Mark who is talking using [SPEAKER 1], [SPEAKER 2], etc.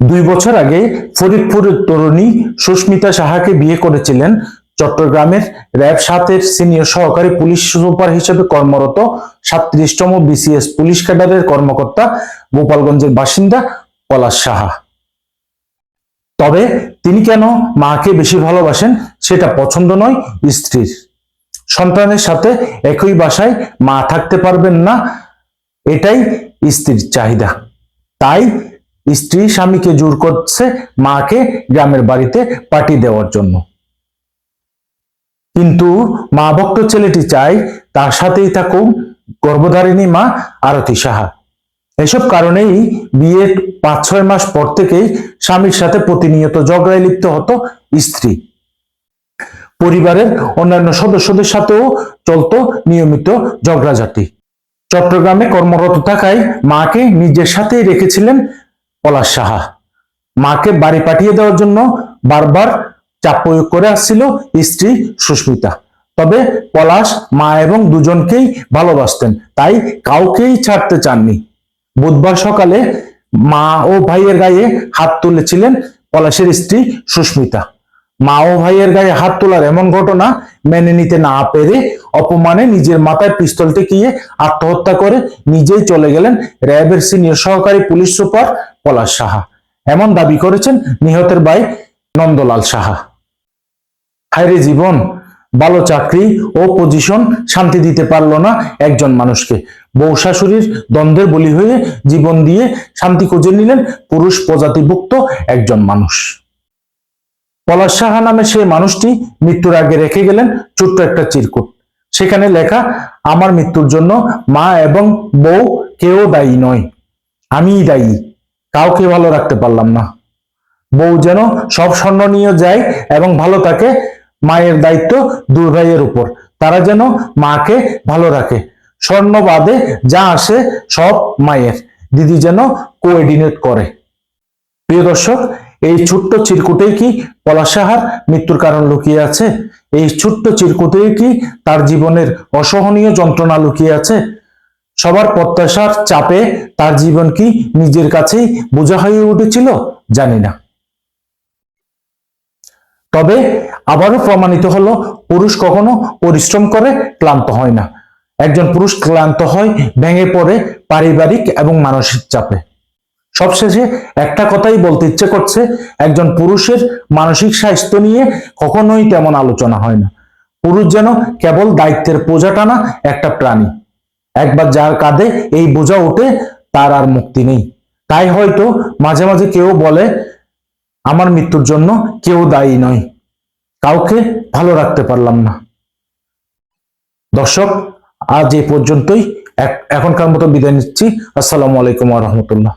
[SPEAKER 1] দুই বছর আগে ফরিদপুরের তরুণী সুস্মিতা সাহাকে বিয়ে করেছিলেন। চট্টগ্রামের র্যাব সাতের সিনিয়র সহকারী পুলিশ সুপার হিসেবে কর্মরত সাতত্রিশতম বিসিএস পুলিশ ক্যাডারের কর্মকর্তা গোপালগঞ্জের বাসিন্দা পলাশ সাহা। তবে তিনি কেন মাকে বেশি ভালোবাসেন সেটা পছন্দ নয় স্ত্রীর। সন্তানের সাথে একই বাসায় মা থাকতে পারবেন না, এটাই স্ত্রীর চাহিদা। তাই স্ত্রী স্বামীকে জোর করছে মাকে গ্রামের বাড়িতে পাঠিয়ে দেওয়ার জন্য। কিন্তু মা ভক্ত ছেলেটি চায় তার সাথেই থাকুক গর্ভধারিণী মা আরতি সাহা। এসব কারণেই বিয়ের পাঁচ ছয় মাস পর থেকেই স্বামীর সাথে প্রতিনিয়ত ঝগড়ায় লিপ্ত হতো স্ত্রী। পরিবারের অন্যান্য সদস্যদের সাথেও চলতো নিয়মিত ঝগড়াঝাটি। চট্টগ্রামে কর্মরত থাকায় মাকে নিজের সাথেই রেখেছিলেন পলাশ সাহা। মাকে বাড়ি পাঠিয়ে দেওয়ার জন্য বারবার চাপ প্রয়োগ করে আসছিল স্ত্রী সুস্মিতা। তবে পলাশ, মা এবং দুজনকেই ভালোবাসতেন, তাই কাউকেই ছাড়তে চাননি। বুধবার সকালে মা ও ভাইয়ের গায়ে হাত তুলেছিলেন পলাশের স্ত্রী সুস্মিতা। মা ও ভাইয়ের গায়ে হাত তোলার এমন ঘটনা মেনে নিতে না পেরে অপমানে নিজের মাথায় পিস্তল টেকিয়ে আত্মহত্যা করে নিজেই চলে গেলেন র্যাবের সিনিয়র সহকারী পুলিশ সুপার পলাশ সাহা। এমন দাবি করেছেন নিহতের ভাই নন্দলাল সাহা। হায়রে জীবন, ভালো চাকরি ও পজিশন শান্তি দিতে পারল না একজন মানুষকে। বউ শাশুড়ির দ্বন্দ্বের বলি হয়ে জীবন দিয়ে শান্তি খুঁজে নিলেন পুরুষ প্রজাতিভুক্ত একজন মানুষ। পলাশ সাহা নামে সেই মানুষটি মৃত্যুর আগে রেখে গেলেন ছোট্ট একটা চিরকুট। সেখানে লেখা, আমার মৃত্যুর জন্য মা এবং বউ কেউ দায়ী নয়, আমিই দায়ী। কাউকে ভালো রাখতে পারলাম না। বউ যেন সব স্বর্ণ নিয়ে যায় এবং ভালো থাকে, মায়ের দায়িত্ব দুই ভাইয়ের উপর। তারা যেন মাকে ভালো রাখে। স্বর্ণ বাদে যা আসে সব মায়ের। দিদি যেন কোঅর্ডিনেট করে। প্রিয় দর্শক, এই ছোট্ট চিরকুটে কি পলাশাহার মৃত্যুর কারণ লুকিয়ে আছে? এই ছোট্ট চিরকুটে কি তার জীবনের অসহনীয় যন্ত্রণা লুকিয়ে আছে? সবার প্রত্যাশার চাপে তার জীবন কি নিজের কাছেই বোঝা হয়ে উঠেছিল? জানি না। তবে আবারও প্রমাণিত হলো, পুরুষ কখনো পরিশ্রম করে ক্লান্ত হয় না। একজন পুরুষ ক্লান্ত হয়, ভেঙে পড়ে পারিবারিক এবং মানসিক চাপে। সবশেষে একটা কথাই বলতে ইচ্ছে করছে, একজন পুরুষের মানসিক স্বাস্থ্য নিয়ে কখনোই তেমন আলোচনা হয় না। পুরুষ যেন কেবল দায়িত্বের বোঝা টানা একটা প্রাণী। একবার যার কাঁধে এই বোঝা ওঠে, তার আর মুক্তি নেই। তাই হয়তো মাঝে মাঝে কেউ বলে, আমার মৃত্যুর জন্য কেউ দায়ী নয়। কাউকে ভালো রাখতে পারলাম না। দর্শক, আজ এ পর্যন্তই। এখনকার মতো বিদায় নিচ্ছি। আসসালামু আলাইকুম রহমতুল্লাহ।